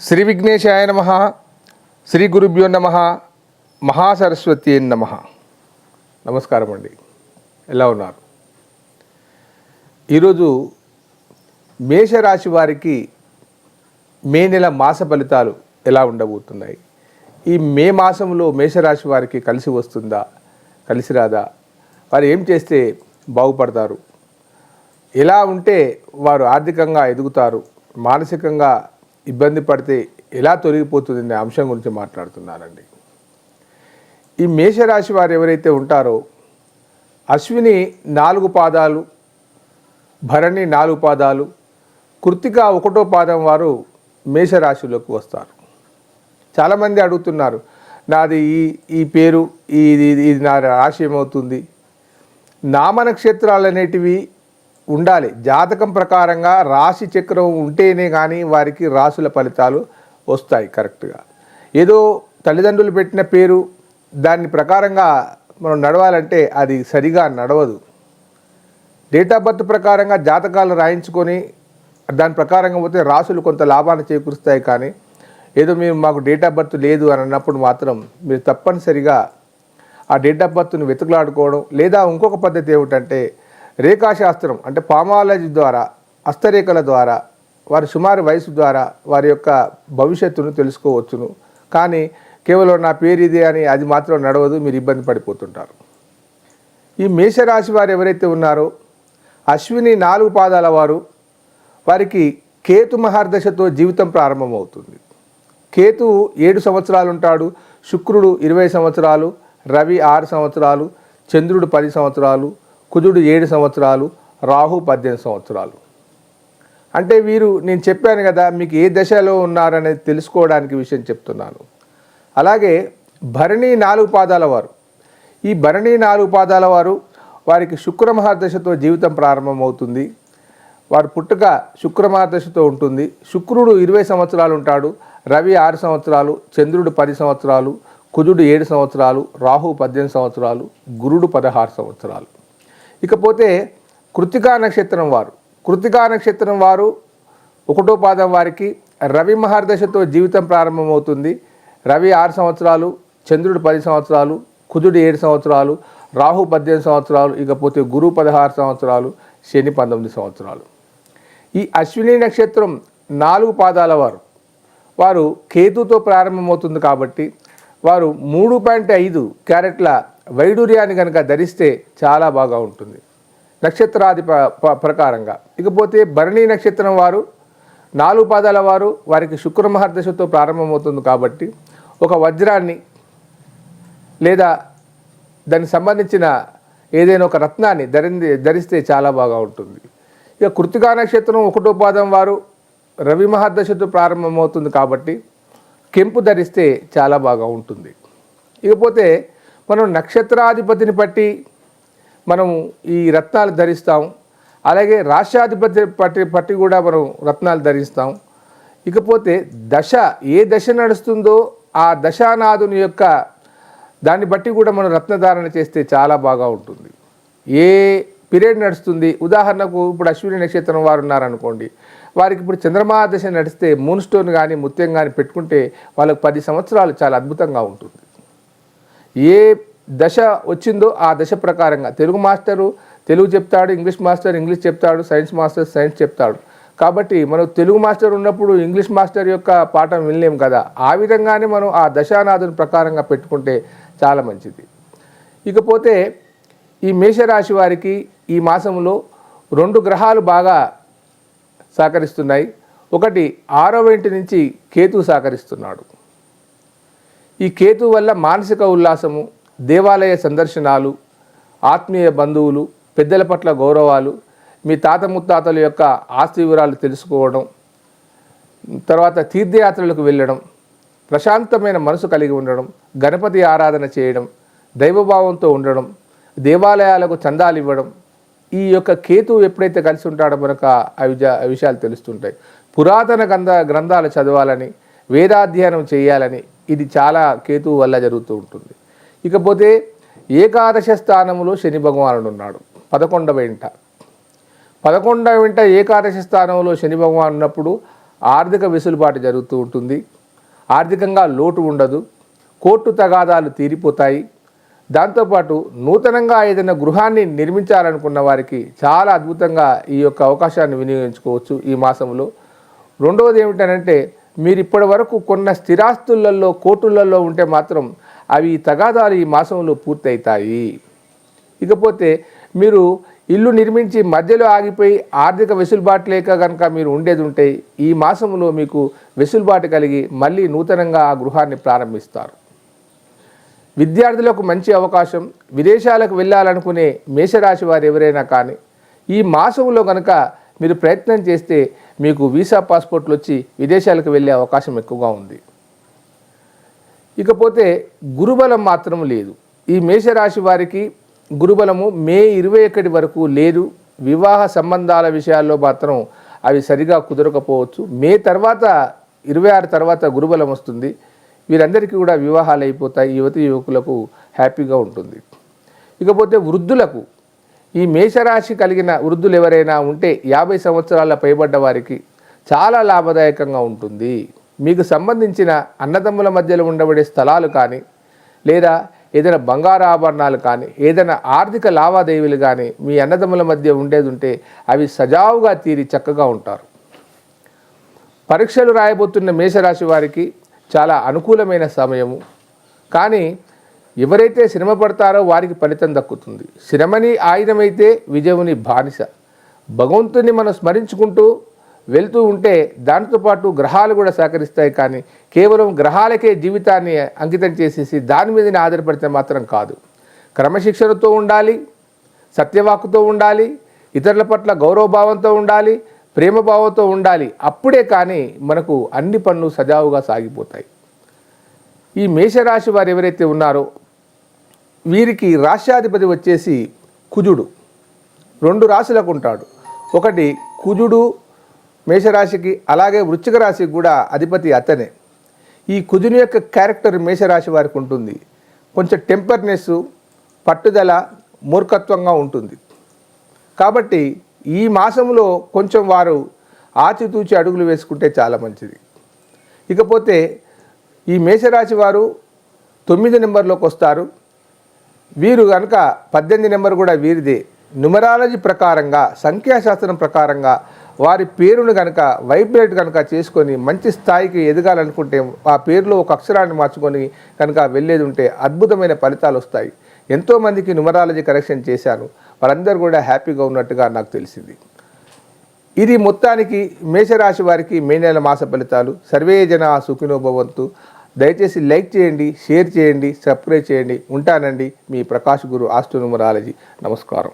శ్రీ విఘ్నేశాయ నమ శ్రీ గురుభ్యో నమ మహాసరస్వతి నమ. నమస్కారం అండి. ఎలా ఉన్నారు? ఈరోజు మేషరాశి వారికి మే నెల మాస ఫలితాలు ఎలా ఉండబోతున్నాయి? ఈ మే మాసంలో మేషరాశి వారికి కలిసి వస్తుందా? కలిసి రాదా? వారు ఏం చేస్తే బాగుపడతారు? ఎలా ఉంటే వారు ఆర్థికంగా ఎదుగుతారు? మానసికంగా ఇబ్బంది పడితే ఎలా తొలగిపోతుంది అనే అంశం గురించి మాట్లాడుతున్నారండి. ఈ మేషరాశి వారు ఎవరైతే ఉంటారో అశ్విని నాలుగు పాదాలు భరణి నాలుగు పాదాలు కృతిక ఒకటో పాదం వారు మేషరాశిలోకి వస్తారు. చాలామంది అడుగుతున్నారు నాది ఈ ఈ పేరు ఈ ఇది ఇది- ఇది నా రాశి ఏమవుతుంది? నామ నక్షత్రాలు అనేటివి ఉండాలి. జాతకం ప్రకారంగా రాశి చక్రం ఉంటేనే కానీ వారికి రాసుల ఫలితాలు వస్తాయి కరెక్ట్గా. ఏదో తల్లిదండ్రులు పెట్టిన పేరు దాని ప్రకారంగా మనం నడవాలంటే అది సరిగా నడవదు. డేట్ ఆఫ్ బర్త్ ప్రకారంగా జాతకాలు రాయించుకొని దాని ప్రకారంగా పోతే రాసులు కొంత లాభాన్ని చేకూరుస్తాయి కానీ ఏదో మీరు మాకు డేట్ ఆఫ్ బర్త్ లేదు అని అన్నప్పుడు మాత్రం మీరు తప్పనిసరిగా ఆ డేట్ ఆఫ్ బర్త్ను వెతుకులాడుకోవడం లేదా ఇంకొక పద్ధతి ఏమిటంటే రేఖాశాస్త్రం అంటే పామాలజీ ద్వారా హస్తరేఖల ద్వారా వారి సుమారు వయసు ద్వారా వారి యొక్క భవిష్యత్తును తెలుసుకోవచ్చును. కానీ కేవలం నా పేరు ఇదే అని అది మాత్రం నడవదు మీరు ఇబ్బంది పడిపోతుంటారు. ఈ మేషరాశి వారు ఎవరైతే ఉన్నారో అశ్విని నాలుగు పాదాల వారు వారికి కేతు మహర్దశతో జీవితం ప్రారంభమవుతుంది. కేతు ఏడు సంవత్సరాలు ఉంటాడు శుక్రుడు ఇరవై సంవత్సరాలు రవి ఆరు సంవత్సరాలు చంద్రుడు పది సంవత్సరాలు కుజుడు ఏడు సంవత్సరాలు రాహు పద్దెనిమిది సంవత్సరాలు. అంటే వీరు నేను చెప్పాను కదా మీకు ఏ దశలో ఉన్నారనేది తెలుసుకోవడానికి విషయం చెప్తున్నాను. అలాగే భరణి నాలుగు పాదాల వారు. ఈ భరణి నాలుగు పాదాల వారు వారికి శుక్రమహాదశతో జీవితం ప్రారంభమవుతుంది. వారు పుట్టుక శుక్రమహాదశతో ఉంటుంది. శుక్రుడు ఇరవై సంవత్సరాలు ఉంటాడు రవి ఆరు సంవత్సరాలు చంద్రుడు పది సంవత్సరాలు కుజుడు ఏడు సంవత్సరాలు రాహు పద్దెనిమిది సంవత్సరాలు గురుడు పదహారు సంవత్సరాలు. ఇకపోతే కృతికా నక్షత్రం వారు. కృతికా నక్షత్రం వారు ఒకటో పాదం వారికి రవి మహర్దశతో జీవితం ప్రారంభమవుతుంది. రవి ఆరు సంవత్సరాలు చంద్రుడు పది సంవత్సరాలు కుజుడు ఏడు సంవత్సరాలు రాహు పద్దెనిమిది సంవత్సరాలు ఇకపోతే గురు పదహారు సంవత్సరాలు శని పంతొమ్మిది సంవత్సరాలు. ఈ అశ్విని నక్షత్రం నాలుగు పాదాల వారు. వారు కేతుతో ప్రారంభమవుతుంది కాబట్టి వారు మూడు పాయింట్ ఐదు క్యారెట్ల వైడూర్యాన్ని కనుక ధరిస్తే చాలా బాగా ఉంటుంది. నక్షత్రాది ప- ప్రకారంగా. ఇకపోతే భరణి నక్షత్రం వారు నాలుగు పాదాల వారు వారికి శుక్ర మహర్దశతో ప్రారంభమవుతుంది కాబట్టి ఒక వజ్రాన్ని లేదా దానికి సంబంధించిన ఏదైనా ఒక రత్నాన్ని ధరింది ధరిస్తే చాలా బాగా ఉంటుంది. ఇక కృతికా నక్షత్రం ఒకటో పాదం వారు రవి మహర్దశతో ప్రారంభమవుతుంది కాబట్టి కెంపు ధరిస్తే చాలా బాగా ఉంటుంది. ఇకపోతే మనం నక్షత్రాధిపతిని బట్టి మనం ఈ రత్నాలు ధరిస్తాం. అలాగే రాష్ట్రాధిపతి పట్టి పట్టి కూడా మనం రత్నాలు ధరిస్తాం. ఇకపోతే దశ ఏ దశ నడుస్తుందో ఆ దశానాథుని యొక్క దాన్ని బట్టి కూడా మనం రత్నధారణ చేస్తే చాలా బాగా ఉంటుంది. ఏ పీరియడ్ నడుస్తుంది? ఉదాహరణకు ఇప్పుడు అశ్విని నక్షత్రం వారు ఉన్నారనుకోండి. వారికి ఇప్పుడు చంద్రమా దశ నడిస్తే మూన్ స్టోన్ కానీ ముత్యం కానీ పెట్టుకుంటే వాళ్ళకు పది సంవత్సరాలు చాలా అద్భుతంగా ఉంటుంది. ఏ దశ వచ్చిందో ఆ దశ ప్రకారంగా. తెలుగు మాస్టరు తెలుగు చెప్తాడు ఇంగ్లీష్ మాస్టర్ ఇంగ్లీష్ చెప్తాడు సైన్స్ మాస్టర్ సైన్స్ చెప్తాడు. కాబట్టి మనం తెలుగు మాస్టర్ ఉన్నప్పుడు ఇంగ్లీష్ మాస్టర్ యొక్క పాఠం వినలేం కదా. ఆ విధంగానే మనం ఆ దశానాథుని ప్రకారంగా పెట్టుకుంటే చాలా మంచిది. ఇకపోతే ఈ మేషరాశి వారికి ఈ మాసంలో రెండు గ్రహాలు బాగా సహకరిస్తున్నాయి. ఒకటి ఆరవ ఇంటి నుంచి కేతు సహకరిస్తున్నాడు. ఈ కేతు వల్ల మానసిక ఉల్లాసము దేవాలయ సందర్శనాలు ఆత్మీయ బంధువులు పెద్దల పట్ల గౌరవాలు మీ తాత ముత్తాతల యొక్క ఆస్తి వివరాలు తెలుసుకోవడం తర్వాత తీర్థయాత్రలకు వెళ్ళడం ప్రశాంతమైన మనసు కలిగి ఉండడం గణపతి ఆరాధన చేయడం దైవభావంతో ఉండడం దేవాలయాలకు చందాలు ఇవ్వడం ఈ యొక్క కేతు ఎప్పుడైతే కలిసి ఉంటాడో మనకు ఆ- ఆ విషయాలు తెలుస్తుంటాయి. పురాతన గ్రంథ గ్రంథాలు చదవాలని వేదాధ్యయనం చేయాలని ఇది చాలా కేతువు వల్ల జరుగుతూ ఉంటుంది. ఇకపోతే ఏకాదశ స్థానంలో శని భగవానుడు ఉన్నాడు. పదకొండవ ఇంట. పదకొండవ ఇంట ఏకాదశ స్థానంలో శని భగవాన్ ఉన్నప్పుడు ఆర్థిక వెసులుబాటు జరుగుతూ ఉంటుంది. ఆర్థికంగా లోటు ఉండదు. కోర్టు తగాదాలు తీరిపోతాయి. దాంతోపాటు నూతనంగా ఏదైనా గృహాన్ని నిర్మించాలనుకున్న వారికి చాలా అద్భుతంగా ఈ యొక్క అవకాశాన్ని వినియోగించుకోవచ్చు ఈ మాసంలో. రెండవది ఏమిటనంటే మీరు ఇప్పటి వరకు కొన్న స్థిరాస్తులలో కోర్టులలో ఉంటే మాత్రం అవి తగాదాలు ఈ మాసంలో పూర్తవుతాయి ఇకపోతే మీరు ఇల్లు నిర్మించి మధ్యలో ఆగిపోయి ఆర్థిక వెసులుబాటు లేక కనుక మీరు ఉండేది ఉంటే ఈ మాసంలో మీకు వెసులుబాటు కలిగి మళ్ళీ నూతనంగా ఆ గృహాన్ని ప్రారంభిస్తారు. విద్యార్థులకు మంచి అవకాశం విదేశాలకు వెళ్ళాలనుకునే మేషరాశి వారు ఎవరైనా కానీ ఈ మాసంలో కనుక మీరు ప్రయత్నం చేస్తే మీకు వీసా పాస్పోర్ట్లు వచ్చి విదేశాలకు వెళ్ళే అవకాశం ఎక్కువగా ఉంది. ఇకపోతే గురుబలం మాత్రం లేదు. ఈ మేషరాశి వారికి గురుబలము మే ఇరవై ఒకటి వరకు లేదు. వివాహ సంబంధాల విషయాల్లో మాత్రం అవి సరిగా కుదరకపోవచ్చు. మే తర్వాత ఇరవై ఆరు తర్వాత గురుబలం వస్తుంది. వీరందరికీ కూడా వివాహాలు అయిపోతాయి. యువతి యువకులకు హ్యాపీగా ఉంటుంది. ఇకపోతే వృద్ధులకు ఈ మేషరాశి కలిగిన వృద్ధులు ఎవరైనా ఉంటే యాభై సంవత్సరాల పైబడ్డ వారికి చాలా లాభదాయకంగా ఉంటుంది. మీకు సంబంధించిన అన్నదమ్ముల మధ్యలో ఉండబడే స్థలాలు కానీ లేదా ఏదైనా బంగారు ఆభరణాలు కానీ ఏదైనా ఆర్థిక లావాదేవీలు కానీ మీ అన్నదమ్ముల మధ్య ఉండేది ఉంటే అవి సజావుగా తీరి చక్కగా ఉంటారు. పరీక్షలు రాయబోతున్న మేషరాశి వారికి చాలా అనుకూలమైన సమయము. కానీ ఎవరైతే శ్రమ పడతారో వారికి ఫలితం దక్కుతుంది. శ్రమని ఆయుధమైతే విజయముని బానిస. భగవంతుని మనం స్మరించుకుంటూ వెళ్తూ ఉంటే దాంతోపాటు గ్రహాలు కూడా సహకరిస్తాయి కానీ కేవలం గ్రహాలకే జీవితాన్ని అంకితం చేసేసి దాని మీదనే ఆధారపడితే మాత్రం కాదు. క్రమశిక్షణతో ఉండాలి సత్యవాకుతో ఉండాలి ఇతరుల పట్ల గౌరవభావంతో ఉండాలి ప్రేమభావంతో ఉండాలి. అప్పుడే కానీ మనకు అన్ని పనులు సజావుగా సాగిపోతాయి. ఈ మేషరాశి వారు ఎవరైతే ఉన్నారో వీరికి రాష్ట్రాధిపతి వచ్చేసి కుజుడు. రెండు రాశులకు ఉంటాడు. ఒకటి కుజుడు మేషరాశికి అలాగే వృశ్చిక రాశికి కూడా అధిపతి అతనే. ఈ కుజుని యొక్క క్యారెక్టర్ మేషరాశి వారికి ఉంటుంది. కొంచెం టెంపర్నెస్ పట్టుదల మూర్ఖత్వంగా ఉంటుంది. కాబట్టి ఈ మాసంలో కొంచెం వారు ఆచితూచి అడుగులు వేసుకుంటే చాలా మంచిది. ఇకపోతే ఈ మేషరాశి వారు తొమ్మిది నెంబర్లోకి వస్తారు. వీరు కనుక పద్దెనిమిది నెంబర్ కూడా వీరిదే. న్యూమరాలజీ ప్రకారంగా సంఖ్యాశాస్త్రం ప్రకారంగా వారి పేరును కనుక వైబ్రేట్ కనుక చేసుకొని మంచి స్థాయికి ఎదగాలనుకుంటే ఆ పేరులో ఒక అక్షరాన్ని మార్చుకొని కనుక వెళ్ళేది ఉంటే అద్భుతమైన ఫలితాలు వస్తాయి. ఎంతోమందికి న్యూమరాలజీ కరెక్షన్ చేశాను. వారందరూ కూడా హ్యాపీగా ఉన్నట్టుగా నాకు తెలిసింది. ఇది మొత్తానికి మేషరాశి వారికి మే నెల మాస ఫలితాలు. సర్వే జన సుఖినోభవంతు దయచేసి లైక్ చేయండి షేర్ చేయండి సబ్స్క్రైబ్ చేయండి. ఉంటానండి మీ ప్రకాష్ గురు ఆస్ట్రోనుమరాలజీ. నమస్కారం.